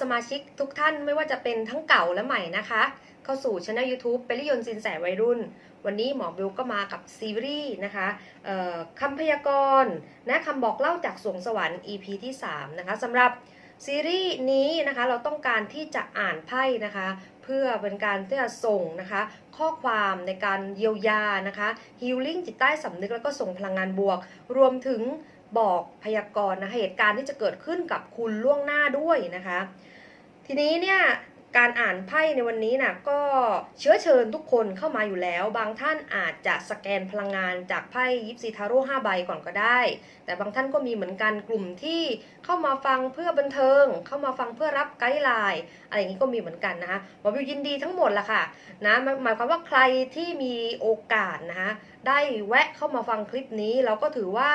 สมาชิกทุกท่านไม่ว่าจะเป็นทั้งเก่าและใหม่นะคะ เข้าสู่ช anel YouTube เปริยนสินแสวัยรุ่น วันนี้หมอบิวก็มากับซีรีส์นะคะคำพยากรณ์นะคำบอกเล่าจากสวงสวรรค์ EP ที่ 3 นะคะสำหรับซีรีส์นี้นะคะเราต้องการที่จะอ่านไพ่นะคะ เพื่อเป็นการที่จะส่งนะคะ ข้อความในการเยียวยานะคะฮีลลิ่งจิตใต้สำนึกแล้วก็ส่งพลังงานบวก รวมถึง บอกพยากรณ์นะคะเหตุการณ์ที่จะเกิดขึ้นกับคุณล่วงหน้าด้วยนะคะ ทีนี้เนี่ยการอ่านไพ่ในวันนี้นะก็เชื้อเชิญทุกคนเข้ามาอยู่แล้ว บางท่านอาจจะสแกนพลังงานจากไพ่ยิปซีทาโร่5ใบก่อนก็ได้ แต่บางท่านก็มีเหมือนกันกลุ่มที่เข้ามาฟังเพื่อบันเทิง เข้ามาฟังเพื่อรับไกด์ไลน์อะไรอย่างนี้ก็มีเหมือนกันนะคะหมอบิวยินดีทั้งหมดละค่ะนะหมายความว่าใครที่มีโอกาสนะคะได้แวะเข้ามาฟังคลิปนี้เราก็ถือว่า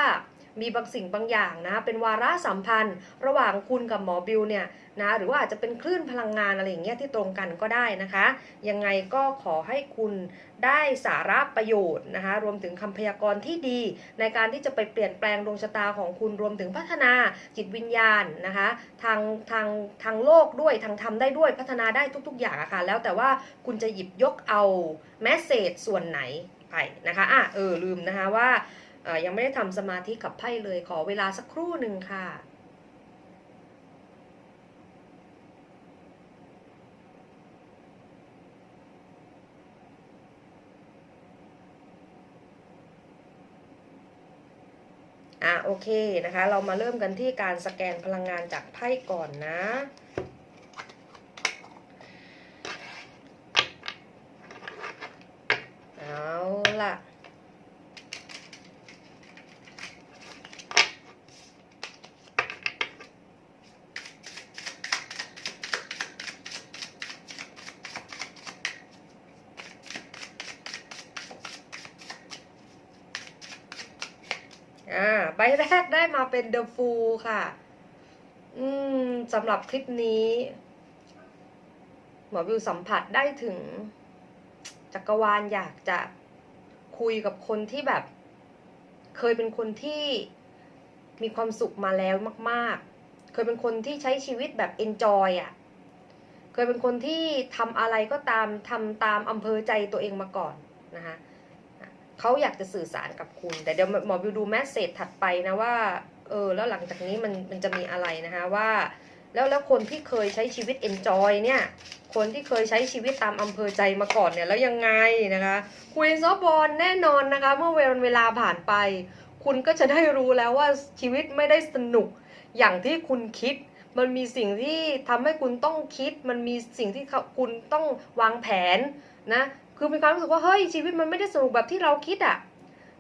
มีบางสิ่งบางอย่างนะ เป็นวาระสัมพันธ์ ระหว่างคุณกับหมอบิวเนี่ยนะหรือว่าอาจจะเป็นคลื่นพลังงานอะไรอย่างเงี้ยที่ตรงกันก็ได้นะคะ ยังไงก็ขอให้คุณได้สาระประโยชน์นะคะ รวมถึงคำพยากรณ์ที่ดี ในการที่จะไปเปลี่ยนแปลงดวงชะตาของคุณรวมถึงพัฒนาจิตวิญญาณนะคะ ทางทางทางโลกด้วยทางธรรมได้ด้วยพัฒนาได้ทุก ๆ อย่างอะค่ะแล้วแต่ว่าคุณจะหยิบยกเอาแมสเซจส่วนไหนไปนะคะอะเออลืมนะคะว่า ยังไม่ได้ทำสมาธิกับไพ่เลยขอเวลาสักครู่หนึ่งค่ะอะโอเคนะคะ เรามาเริ่มกันที่การสแกนพลังงานจากไพ่ก่อนนะ เอาล่ะ อ่าใบแรกได้มาเป็น The Fool ค่ะ อืมสำหรับคลิปนี้ หมอวิวสัมผัสได้ถึง จักรวาลอยากจะคุยกับคนที่แบบ เคยเป็นคนที่มีความสุขมาแล้วมาก ๆ เคยเป็นคนที่ใช้ชีวิตแบบ enjoy อะ่ะ เคยเป็นคนที่ทำอะไรก็ตามทำตามอำเภอใจตัวเองมาก่อนนะคะ เขาอยากจะสื่อสารกับคุณ แต่เดี๋ยวหมอวิวดูแมสเซจถัดไปนะว่าเออแล้วหลังจากนี้มันมันจะมีอะไรนะคะว่า แล้วแล้วคนที่เคยใช้ชีวิต enjoy เนี่ยคนที่เคยใช้ชีวิตตามอำเภอใจมาก่อนเนี่ยแล้วยังไงนะคะคุยซอฟบอลแน่นอนนะคะ เมื่อเวลาเวลาผ่านไป คุณก็จะได้รู้แล้วว่าชีวิตไม่ได้สนุกอย่างที่คุณคิด มันมีสิ่งที่ทำให้คุณต้องคิด มันมีสิ่งที่คุณต้องวางแผนนะ คือมีความรู้สึกว่าเฮ้ยชีวิตมันไม่ได้สนุกแบบที่เราคิดอะ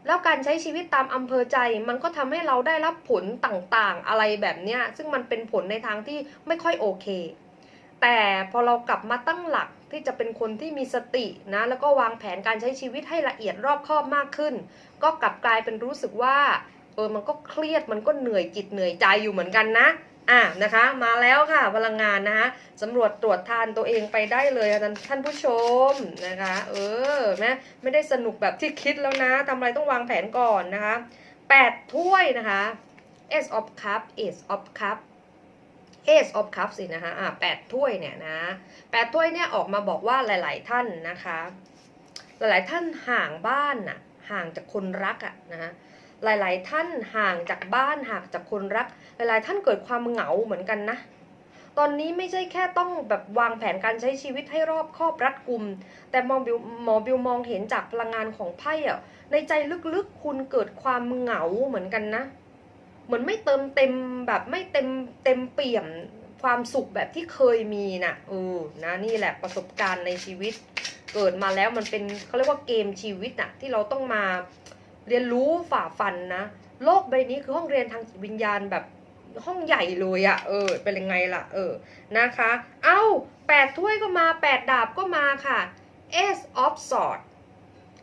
แล้วการใช้ชีวิตตามอำเภอใจ มันก็ทำให้เราได้รับผลต่างๆ อะไรแบบเนี้ยซึ่งมันเป็นผลในทางที่ไม่ค่อยโอเค แต่พอเรากลับมาตั้งหลักที่จะเป็นคนที่มีสตินะแล้วก็วางแผนการใช้ชีวิตให้ละเอียดรอบคอบมากขึ้น ก็กลับกลายเป็นรู้สึกว่าเออมันก็เครียดมันก็เหนื่อยจิตเหนื่อยใจอยู่เหมือนกันนะ อะนะคะมาแล้วค่ะพลังงานนะคะสำรวจตรวจทานตัวเองไปได้เลยท่านท่านผู้ชมนะคะ เออแม่ไม่ได้สนุกแบบที่คิดแล้วนะทำอะไรต้องวางแผนก่อนนะคะแปดถ้วยนะคะ Ace of Cup Ace of Cup Ace of Cup สินะคะอะแปดถ้วยเนี่ยนะแปดถ้วยเนี่ยออกมาบอกว่าหลาย ๆ ท่านนะคะ หลาย ๆ ท่านห่างบ้านน่ะห่างจากคนรักอะนะคะ หลาย ๆ ท่านห่างจากบ้านห่างจากคนรัก หลาย ๆ ท่านเกิดความเหงาเหมือนกันนะ ตอนนี้ไม่ใช่แค่ต้องแบบวางแผนการใช้ชีวิตให้รอบคอบรัดกุม แต่หมอบิวหมอบิวมองเห็นจากพลังงานของไพ่อะในใจลึก ๆ คุณเกิดความเหงาเหมือนกันนะ เหมือนไม่เติมเต็มแบบไม่เต็มเต็มเปี่ยมความสุขแบบที่เคยมีน่ะเออนะนี่แหละประสบการณ์ในชีวิต เกิดมาแล้วมันเป็นเขาเรียกว่าเกมชีวิตน่ะที่เราต้องมา เรียนรู้ฝ่าฟันนะ โลกใบนี้คือห้องเรียนทางจิตวิญญาณแบบห้องใหญ่เลยอะ่ะ เออ เป็นยังไงล่ะ เออ นะคะ เอ้าแปดถ้วยก็มาแปดดาบก็มาค่ะ Ace of Swords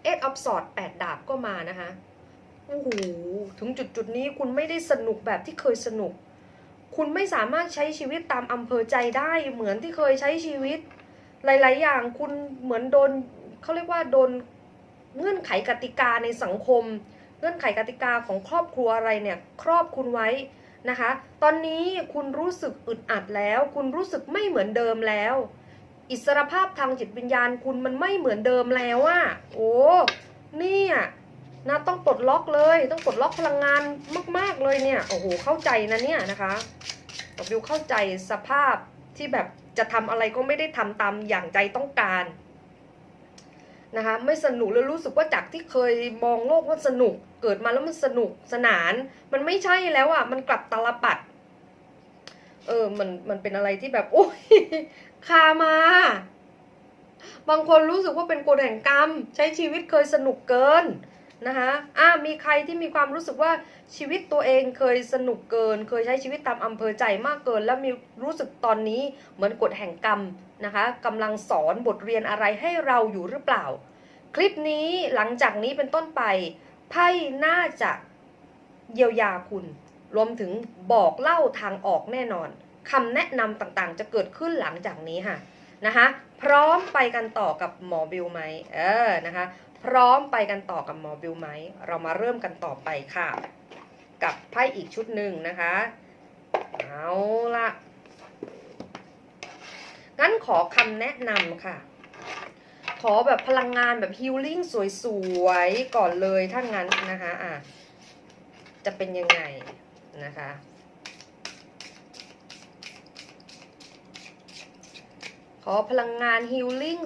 Ace of Sword แปดดาบก็มานะคะโอ้โหถึงจุดจุดนี้คุณไม่ได้สนุกแบบที่เคยสนุก คุณไม่สามารถใช้ชีวิตตามอำเภอใจได้เหมือนที่เคยใช้ชีวิต หลาย ๆ อย่างคุณเหมือนโดนเขาเรียกว่าโดน เงื่อนไขกติกาในสังคม เงื่อนไขกติกาของครอบครัวอะไรเนี่ยครอบคุณไว้นะคะ ตอนนี้คุณรู้สึกอึดอัดแล้ว คุณรู้สึกไม่เหมือนเดิมแล้ว อิสรภาพทางจิตวิญญาณคุณมันไม่เหมือนเดิมแล้วอะโอ้เนี่ยนะต้องปลดล็อกเลย ต้องปลดล็อกพลังงานมาก ๆเลยเนี่ยโอ้โหเข้าใจนะเนี่ยนะคะบิวเข้าใจสภาพที่แบบจะทำอะไรก็ไม่ได้ทำตามอย่างใจต้องการ นะคะไม่สนุกแล้วรู้สึกว่าจากที่เคยมองโลกว่าสนุก เกิดมาแล้วมันสนุกสนาน มันไม่ใช่แล้วอะมันกลับตาลปัด เออมันมันเป็นอะไรที่แบบโอ้ยคามา บางคนรู้สึกว่าเป็นกฎแห่งกรรม ใช้ชีวิตเคยสนุกเกิน นะคะอ่ามีใครที่มีความรู้สึกว่าชีวิตตัวเองเคยสนุกเกิน เคยใช้ชีวิตตามอำเภอใจมากเกิน แล้วมีรู้สึกตอนนี้เหมือนกฎแห่งกรรมนะคะกำลังสอนบทเรียนอะไรให้เราอยู่หรือเปล่า คลิปนี้หลังจากนี้เป็นต้นไปไพ่น่าจะเยียวยาคุณ รวมถึงบอกเล่าทางออกแน่นอนคำแนะนำต่างๆ จะเกิดขึ้นหลังจากนี้ค่ะนะคะพร้อมไปกันต่อกับหมอบิวไหมเออนะคะ พร้อมไปกันต่อกับหมอบิวไหม เรามาเริ่มกันต่อไปค่ะ กับไพ่อีกชุดหนึ่งนะคะ เอาละงั้นขอคำแนะนำค่ะ ขอแบบพลังงานแบบฮิลลิ่งสวยๆ ก่อนเลยถ้างั้นนะคะอะจะเป็นยังไงนะคะขอพลังงานฮิลลิ่ง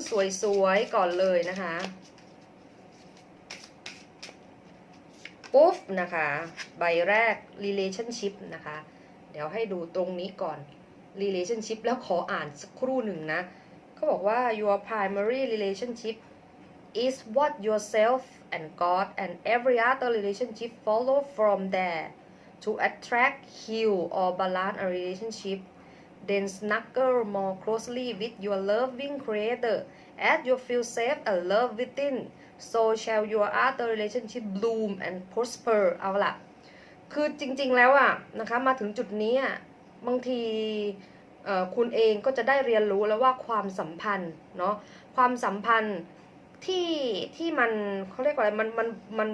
สวยๆ ก่อนเลยนะคะ ปุ๊บนะคะ ใบแรก relationship นะคะ เดี๋ยวให้ดูตรงนี้ก่อน relationship แล้วขออ่านสักครู่หนึ่งนะเขาบอกว่า your primary relationship is what yourself and God and every other relationship follow from there to attract heal or balance a relationship then snuggle more closely with your loving creator as you feel safe and love within so shall your other relationship bloom and prosper เอาละคือจริงๆแล้วอะนะคะมาถึงจุดนี้อะบางทีคุณเองก็จะได้เรียนรู้แล้วว่าความสัมพันธ์เนาะความสัมพันธ์ที่ที่มันเขาเรียกว่าอะไรมันมันมัน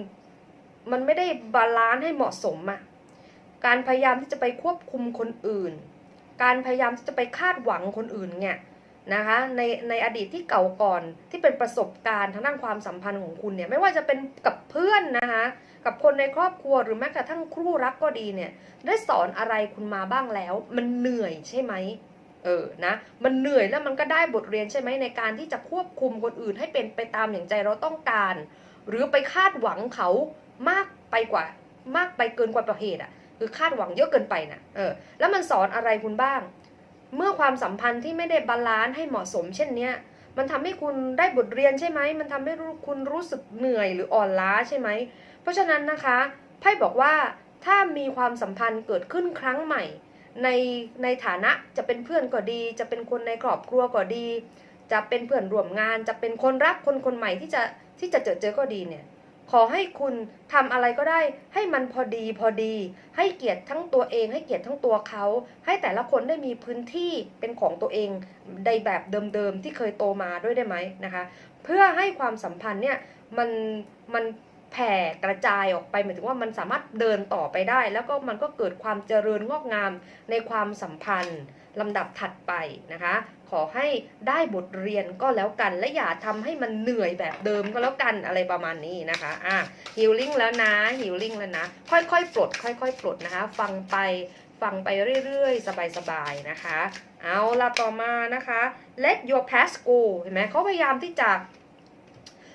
มันไม่ได้บาลานซ์ให้เหมาะสมอะการพยายามที่จะไปควบคุมคนอื่น การพยายามที่จะไปคาดหวังคนอื่นเนี่ย นะคะในในอดีตที่เก่าก่อนที่เป็นประสบการณ์ทางด้านความสัมพันธ์ของคุณเนี่ยไม่ว่าจะเป็นกับเพื่อนนะคะกับคนในครอบครัวหรือแม้กระทั่งคู่รักก็ดีเนี่ยได้สอนอะไรคุณมาบ้างแล้ว มันเหนื่อยใช่ไหมเออนะมันเหนื่อยแล้วมันก็ได้บทเรียนใช่ไหมในการที่จะควบคุมคนอื่นให้เป็นไปตามอย่างใจเราต้องการ หรือไปคาดหวังเขามากไปกว่ามากไปเกินกว่าประเหตุอะคือคาดหวังเยอะเกินไปนะเออแล้วมันสอนอะไรคุณบ้าง เมื่อความสัมพันธ์ที่ไม่ได้บาลานซ์ให้เหมาะสม เช่นเนี้ยมันทำให้คุณได้บทเรียนใช่ไหม มันทำให้คุณรู้สึกเหนื่อยหรืออ่อนล้าใช่ไหม เพราะฉะนั้นนะคะไพ่บอกว่าถ้ามีความสัมพันธ์เกิดขึ้นครั้งใหม่ ในในฐานะจะเป็นเพื่อนก็ดี จะเป็นคนในครอบครัวก็ดี จะเป็นเพื่อนร่วมงาน จะเป็นคนรักคนคนใหม่ที่จะที่จะเจอเจอก็ดีเนี่ย ขอให้คุณทำอะไรก็ได้ ให้มันพอดีพอดี ให้เกียรติทั้งตัวเอง ให้เกียรติทั้งตัวเขา ให้แต่ละคนได้มีพื้นที่เป็นของตัวเองในแบบเดิมๆที่เคยโตมาด้วยได้ไหมนะคะ เพื่อให้ความสัมพันธ์เนี่ยมันมันแผ่กระจายออกไปหมายถึงว่ามันสามารถเดินต่อไปได้ แล้วก็มันก็เกิดความเจริญงอกงามในความสัมพันธ์ลำดับถัดไปนะคะ ขอให้ได้บทเรียนก็แล้วกัน และอย่าทำให้มันเหนื่อยแบบเดิมก็แล้วกันอะไรประมาณนี้นะคะอะฮิลลิ่งแล้วนะฮิลลิ่งแล้วนะ ค่อยๆ ปลด ค่อยๆ ปลดนะคะ ฟังไปฟังไปเรื่อยๆ สบายๆ นะคะ เอาละต่อมานะคะ let your past go เห็นไหมเขาพยายามที่จะ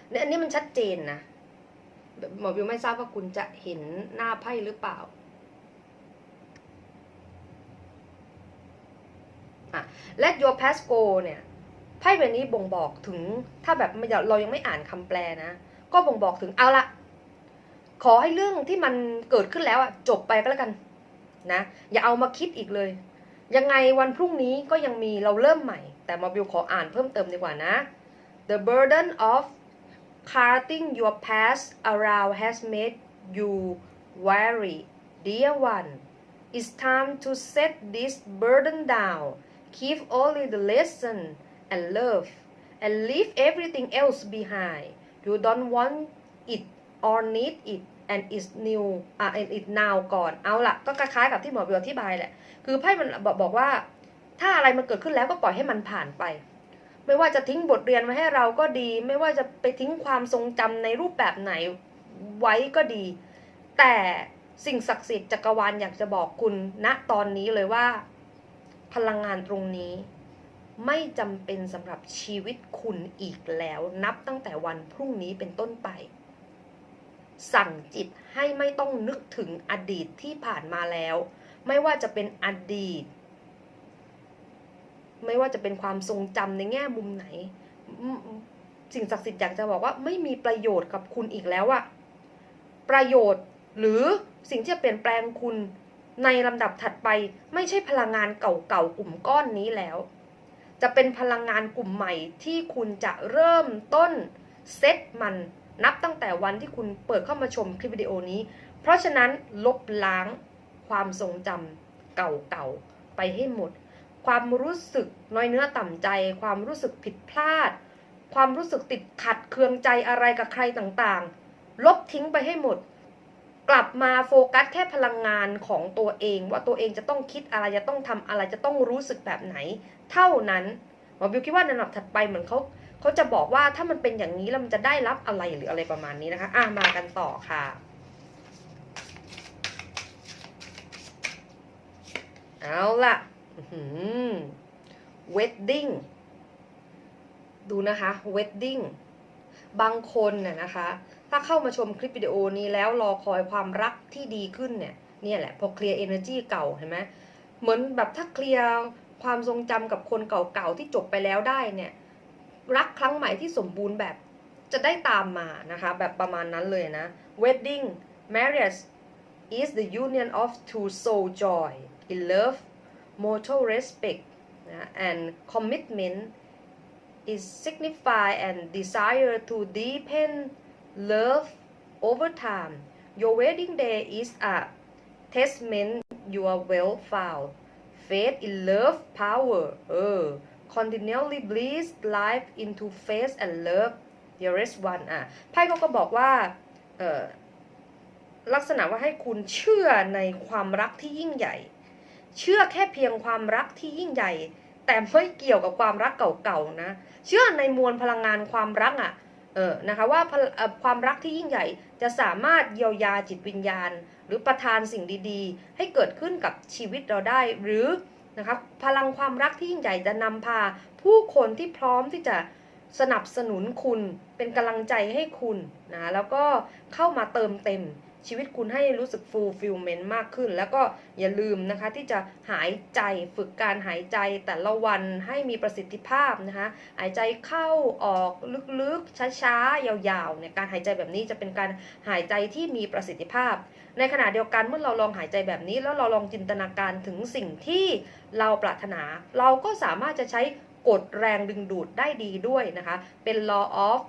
เนี่ยอันนี้มันชัดเจนนะหมอวิวไม่ทราบว่าคุณจะเห็นหน้าไพ่หรือเปล่า let your past go เนี่ยไพ่ใบนี้บ่งบอกถึงถ้าแบบเรายังไม่อ่านคำแปลนะ ก็บ่งบอกถึงเอาละขอให้เรื่องที่มันเกิดขึ้นแล้วอะจบไปก็แล้วกันนะ อย่าเอามาคิดอีกเลย ยังไงวันพรุ่งนี้ก็ยังมีเราเริ่มใหม่ แต่มาบิวขออ่านเพิ่มเติมดีกว่านะ the burden of carting your past around has made you weary dear one it's time to set this burden down keep only the lesson and love and leave everything else behind you don't want it or need it and it's new อะ and is now ก่อน เอาละก็คล้ายๆกับที่หมอบิวอธิบายแหละ คือไพ่มันบอกบอกว่า ถ้าอะไรมันเกิดขึ้นแล้วก็ปล่อยให้มันผ่านไป ไม่ว่าจะทิ้งบทเรียนไว้ให้เราก็ดี ไม่ว่าจะไปทิ้งความทรงจำในรูปแบบไหนไว้ก็ดี แต่สิ่งศักดิ์สิทธิ์จักรวาลอยากจะบอกคุณณตอนนี้เลยว่า พลังงานตรงนี้ ไม่จำเป็นสำหรับชีวิตคุณอีกแล้ว นับตั้งแต่วันพรุ่งนี้เป็นต้นไป สั่งจิตให้ไม่ต้องนึกถึงอดีตที่ผ่านมาแล้ว ไม่ว่าจะเป็นอดีต ไม่ว่าจะเป็นความทรงจำในแง่มุมไหน สิ่งศักดิ์สิทธิ์อยากจะบอกว่าไม่มีประโยชน์กับคุณอีกแล้วอะประโยชน์หรือสิ่งที่จะเปลี่ยนแปลงคุณ ในลำดับถัดไปไม่ใช่พลังงานเก่าๆกลุ่มก้อนนี้แล้ว จะเป็นพลังงานกลุ่มใหม่ที่คุณจะเริ่มต้นเซตมันนับตั้งแต่วันที่คุณเปิดเข้ามาชมคลิปวิดีโอนี้ เพราะฉะนั้นลบล้างความทรงจำเก่าๆไปให้หมด ความรู้สึกน้อยเนื้อต่ำใจ ความรู้สึกผิดพลาด ความรู้สึกติดขัดเคืองใจอะไรกับใครต่างๆ ลบทิ้งไปให้หมด กลับมาโฟกัสแค่พลังงานของตัวเอง ว่าตัวเองจะต้องคิดอะไรจะต้องทำอะไรจะต้องรู้สึกแบบไหน เท่านั้นหมอบิวคิดว่าในลำดับถัดไปเหมือนเขาเขาจะบอกว่าถ้ามันเป็นอย่างนี้แล้วมันจะได้รับอะไรหรืออะไรประมาณนี้นะคะอะมากันต่อค่ะเอาล่ะ wedding ดูนะคะ wedding บางคนน่ะนะคะ ถ้าเข้ามาชมคลิปวิดีโอนี้แล้วรอคอยความรักที่ดีขึ้นเนี่ยเนี่ยแหละพอเคลียร์ energy เก่าเห็นไหมเหมือนแบบถ้าเคลียร์ความทรงจำกับคนเก่าๆที่จบไปแล้วได้เนี่ยรักครั้งใหม่ที่สมบูรณ์แบบจะได้ตามมานะคะ แบบประมาณนั้นเลยนะ wedding marriage is the union of two soul joy in love mutual respect and commitment is signify and desire to deepen love over time your wedding day is a testament you are well found faith in love power เออ continually bliss life into faith and love dearest one อะไพ่เขาก็บอกว่าเออลักษณะว่าให้คุณเชื่อในความรักที่ยิ่งใหญ่ เชื่อแค่เพียงความรักที่ยิ่งใหญ่ แต่ไม่เกี่ยวกับความรักเก่าๆนะ เชื่อในมวลพลังงานความรักอะ เออนะคะว่าความรักที่ยิ่งใหญ่จะสามารถเยียวยาจิตวิญญาณ หรือประทานสิ่งดีๆ ให้เกิดขึ้นกับชีวิตเราได้ หรือนะคะพลังความรักที่ยิ่งใหญ่จะนำพา ผู้คนที่พร้อมที่จะสนับสนุนคุณเป็นกำลังใจให้คุณนะแล้วก็เข้ามาเติมเต็ม ชีวิตคุณให้รู้สึก fulfillment มากขึ้น แล้วก็อย่าลืมนะคะที่จะหายใจฝึกการหายใจแต่ละวันให้มีประสิทธิภาพนะคะหายใจเข้าออกลึกๆ ช้าๆ ยาวๆเนี่ยการหายใจแบบนี้จะเป็นการหายใจที่มีประสิทธิภาพ ในขณะเดียวกันเมื่อเราลองหายใจแบบนี้ แล้วเราลองจินตนาการถึงสิ่งที่เราปรารถนา เราก็สามารถจะใช้ กฎแรงดึงดูดได้ดีด้วยนะคะ เป็น law of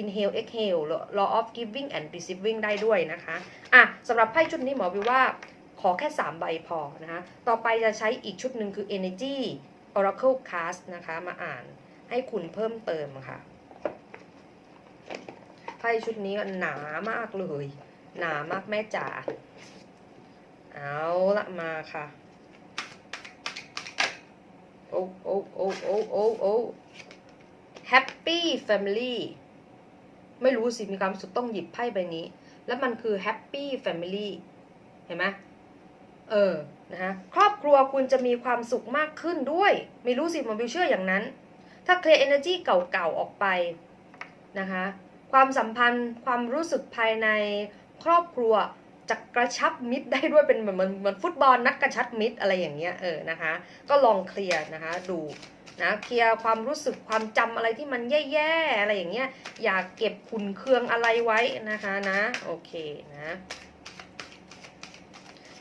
inhale exhale law of giving and receiving ได้ด้วยนะคะอะสำหรับไพ่ชุดนี้หมอวิวว่าขอแค่ 3 ใบพอนะคะต่อไปจะใช้อีกชุดหนึ่งคือ energy oracle cast นะคะ มาอ่านให้คุณเพิ่มเติมค่ะไพ่ชุดนี้หนามากเลย หนามากแม่จ๋าเอาละมาค่ะ โอ้โอ้โอ้โอ้โอ้โอ้ Happy Family ไม่รู้สิมีความสุขต้องหยิบไพ่ใบนี้ แล้วมันคือ Happy Family เห็นไหมเออนะฮะครอบครัวคุณจะมีความสุขมากขึ้นด้วย ไม่รู้สิมอบิวเชื่ออย่างนั้น ถ้าเคลียร์ energy เก่าๆออกไปนะคะ ความสัมพันธ์ความรู้สึกภายในครอบครัว จะกระชับมิตรได้ด้วยเป็นเหมือนเหมือนนฟุตบอลนักกระชับมิตรอะไรอย่างเงี้ยเออนะคะ ก็ลองเคลียร์นะคะดูนะเคลียร์ความรู้สึกความจำอะไรที่มันแย่ๆอะไรอย่างเงี้ยอย่าเก็บขุนเคืองอะไรไว้นะคะนะโอเคนะ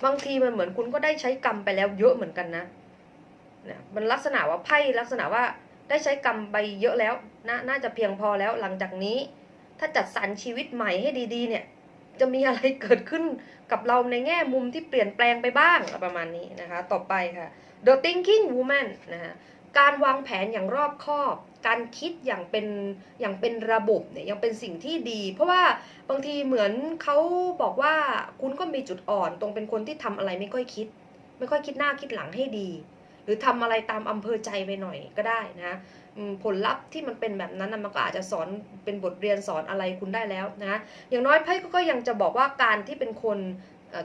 บางทีมันเหมือนคุณก็ได้ใช้กรรมไปแล้วเยอะเหมือนกันนะนะมันลักษณะว่าไพ่ลักษณะว่าได้ใช้กรรมไปเยอะแล้วนะน่าจะเพียงพอแล้วหลังจากนี้ ถ้าจัดสรรชีวิตใหม่ให้ดีๆเนี่ย จะมีอะไรเกิดขึ้นกับเราในแง่มุมที่เปลี่ยนแปลงไปบ้างประมาณนี้นะคะ ต่อไปค่ะ The Thinking Woman นะคะการวางแผนอย่างรอบคอบ การคิดอย่างเป็นอย่างเป็นระบบเนี่ยยังเป็นสิ่งที่ดี เพราะว่าบางทีเหมือนเขาบอกว่าคุณก็มีจุดอ่อน ตรงเป็นคนที่ทำอะไรไม่ค่อยคิด ไม่ค่อยคิดหน้าคิดหลังให้ดี หรือทำอะไรตามอำเภอใจไปหน่อยก็ได้นะผลลัพธ์ที่มันเป็นแบบนั้นนะมันก็อาจจะสอนเป็นบทเรียนสอนอะไรคุณได้แล้วนะอย่างน้อยไพ่ก็ยังจะบอกว่าการที่เป็นคน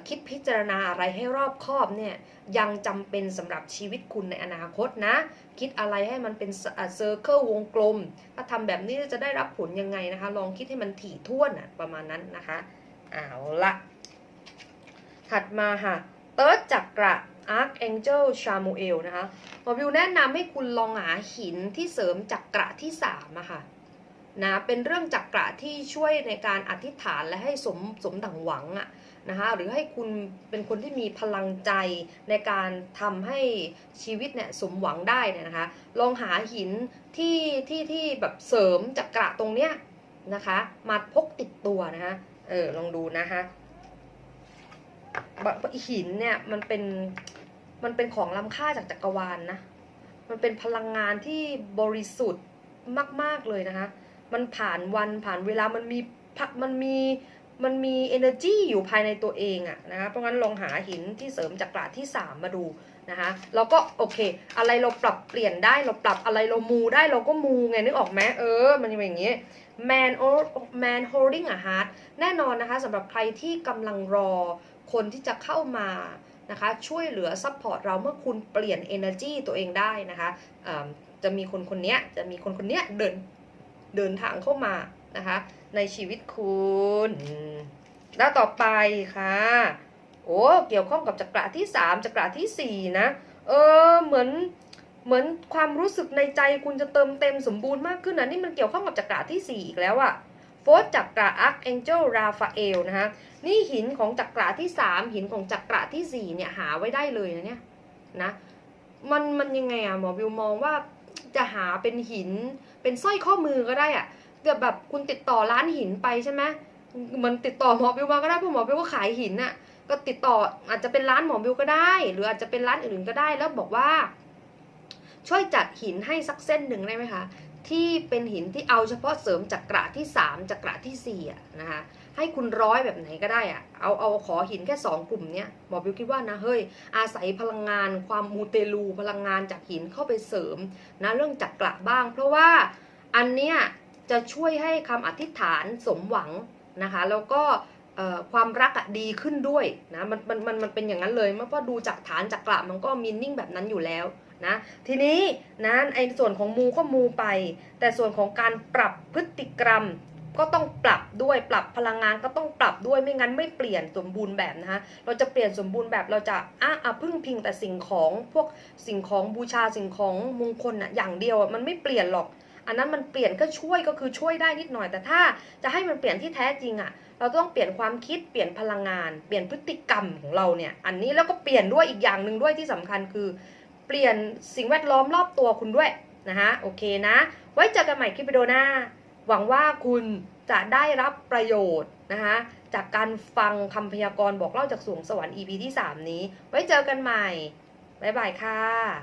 คิดพิจารณาอะไรให้รอบคอบเนี่ยยังจำเป็นสำหรับชีวิตคุณในอนาคตนะ คิดอะไรให้มันเป็นเซอร์เคิลวงกลม ถ้าทำแบบนี้จะได้รับผลยังไงนะคะ ลองคิดให้มันถี่ถ้วนนะประมาณนั้นนะคะเอาละถัดมาค่ะเติร์ดจักระ Archangel Chamuel นะคะหมอวิวแนะนำให้คุณลองหาหินที่เสริมจักระที่สามอะค่ะนะเป็นเรื่องจักระที่ช่วยในการอธิษฐานและให้สมสมดังหวังอะนะคะหรือให้คุณเป็นคนที่มีพลังใจในการทำให้ชีวิตเนี่ยสมหวังได้เนี่ยนะคะ ลองหาหินที่ที่ที่แบบเสริมจักระตรงเนี้ยนะคะมาพกติดตัวนะคะเออลองดูนะคะหินเนี่ยมันเป็น มันเป็นของล้ำค่าจากจักรวาลนะ มันเป็นพลังงานที่บริสุทธิ์มาก ๆ เลยนะคะ มันผ่านวันผ่านเวลา มันมีพะมันมี มันมี energy อยู่ภายในตัวเองอะนะคะ เพราะงั้นลองหาหินที่เสริมจักระที่ 3 มาดูนะคะเราก็โอเค อะไรเราปรับเปลี่ยนได้ เราปรับอะไรเรามูได้ เราก็มูไงนึกออกไหมเออ มันอย่างงี้ man or man holding a heart แน่นอนนะคะสำหรับใครที่กำลังรอคนที่จะเข้ามา นะคะช่วยเหลือซัพพอร์ตเราเมื่อคุณเปลี่ยน energy ตัวเองได้นะคะจะมีคนคนนี้จะมีคนคนนี้เดินเดินทางเข้ามานะคะในชีวิตคุณแล้วต่อไปค่ะโอ้เกี่ยวข้องกับจักระที่ 3จักระทีสี่4 นะเออเหมือนเหมือนความรู้สึกในใจคุณจะเติมเต็มสมบูรณ์มากขึ้นนะนี่มันเกี่ยวข้องกับจักระที่ 4 อีกแล้วอะโฟร์จักระอาร์คแองเจลราฟาเอลนะคะ นี่หินของจักระที่3หินของจักระที่สี่เนี่ยหาไว้ได้เลยนะเนี่ยนะมันมันยังไงอะหมอวิวมองว่าจะหาเป็นหินเป็นสร้อยข้อมือก็ได้อะแบบแบบคุณติดต่อร้านหินไปใช่ไหมมันติดต่อหมอวิวมาก็ได้เพราะหมอวิวก็ขายหินอะก็ติดต่ออาจจะเป็นร้านหมอวิวก็ได้ หรืออาจจะเป็นร้านอื่นก็ได้แล้วบอกว่า ช่วยจัดหินให้สักเส้นหนึ่งได้ไหมคะ ที่เป็นหินที่เอาเฉพาะเสริมจักระที่3จักระที่4อะนะคะให้คุณร้อยแบบไหนก็ได้อะเอาเอาขอหินแค่สองกลุ่มเนี้ยหมอบิวคิดว่านะเฮ้ยอาศัยพลังงาน ความมูเตลูพลังงานจากหินเข้าไปเสริมนะเรื่องจักระบ้าง เพราะว่าอันเนี้ยจะช่วยให้คำอธิษฐานสมหวังนะคะแล้วก็ความรักอะดีขึ้นด้วยนะมันมันมันมันเป็นอย่างนั้นเลยเมื่อพอดูจากฐานจักระมันก็มีนิ่งแบบนั้นอยู่แล้ว นะทีนี้นะไอ้ส่วนของมูก็มูไป แต่ส่วนของการปรับพฤติกรรมก็ต้องปรับด้วยปรับพลังงานก็ต้องปรับด้วยไม่งั้นไม่เปลี่ยนสมบูรณ์แบบนะคะเราจะเปลี่ยนสมบูรณ์แบบเราจะอะอะพึ่งพิงแต่สิ่งของพวกสิ่งของบูชาสิ่งของมงคลอะอย่างเดียวอะมันไม่เปลี่ยนหรอก อันนั้นมันเปลี่ยนก็ช่วยก็คือช่วยได้นิดหน่อย แต่ถ้าจะให้มันเปลี่ยนที่แท้จริงอะเราต้องเปลี่ยนความคิดเปลี่ยนพลังงาน เปลี่ยนพฤติกรรมของเราเนี่ยอันนี้แล้วก็เปลี่ยนด้วยอีกอย่างหนึ่งด้วยที่สำคัญคือ เปลี่ยนสิ่งแวดล้อมรอบตัวคุณด้วยนะคะโอเคนะ ไว้เจอกันใหม่คลิปวิดีโอหน้า หวังว่าคุณจะได้รับประโยชน์นะคะจากการฟังคำพยากรณ์บอกเล่าจากสวงสวรรค์ EP ที่ 3 นี้ ไว้เจอกันใหม่ บ๊ายบายค่ะ